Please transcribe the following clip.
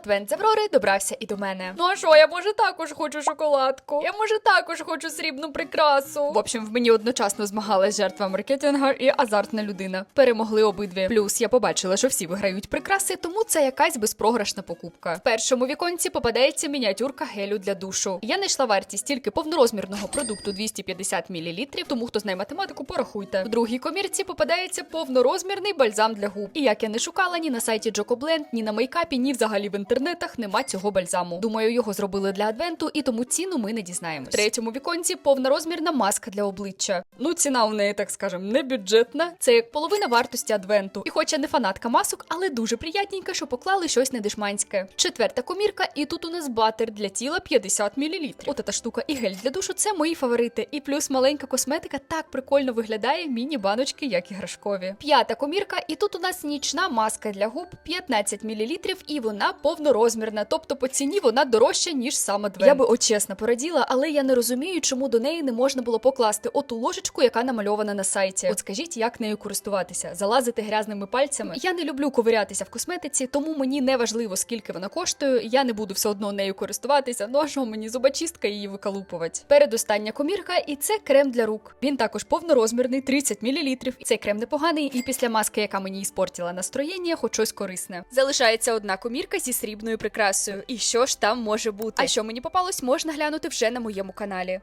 Адвент з Аврори добрався і до мене. Ну а що, я може також хочу шоколадку. Я може також хочу срібну прикрасу. В общем, в мені одночасно змагалась жертва маркетинга і азартна людина. Перемогли обидві. Плюс я побачила, що всі виграють прикраси, тому це якась безпрограшна покупка. В першому віконці попадається мініатюрка гелю для душу. Я знайшла вартість тільки повнорозмірного продукту 250 мл, тому хто знає математику, порахуйте. В другій комірці попадається повнорозмірний бальзам для губ. І як я не шукала ні на сайті Джокобленд, ні на мейкапі, ні взагалі в інтернетах нема цього бальзаму. Думаю, його зробили для адвенту, і тому ціну ми не дізнаємось. В третьому віконці повнорозмірна маска для обличчя. Ну, ціна у неї, так скажем, не бюджетна. Це як половина вартості адвенту. І хоча не фанатка масок, але дуже приятненько, що поклали щось недешманське. Четверта комірка, і тут у нас батер для тіла 50 мл. От та штука і гель для душу це мої фаворити. І плюс маленька косметика так прикольно виглядає, міні-баночки, як іграшкові. П'ята комірка, і тут у нас нічна маска для губ 15 мл, і вона повнорозмірна, тобто по ціні вона дорожча, ніж сам адвент. Я би от чесно пораділа, але я не розумію, чому до неї не можна було покласти оту ложечку, яка намальована на сайті. От скажіть, як нею користуватися, залазити грязними пальцями. Я не люблю ковирятися в косметиці, тому мені не важливо, скільки вона коштує. Я не буду все одно нею користуватися. Ну а мені зубочистка її викалупувати. Передостання комірка, і це крем для рук. Він також повнорозмірний, 30 мл. Цей крем непоганий, і після маски, яка мені іспортила настроєння, хоч щось корисне. Залишається одна комірка зі срібною прикрасою. І що ж там може бути? А що мені попалось, можна глянути вже на моєму каналі.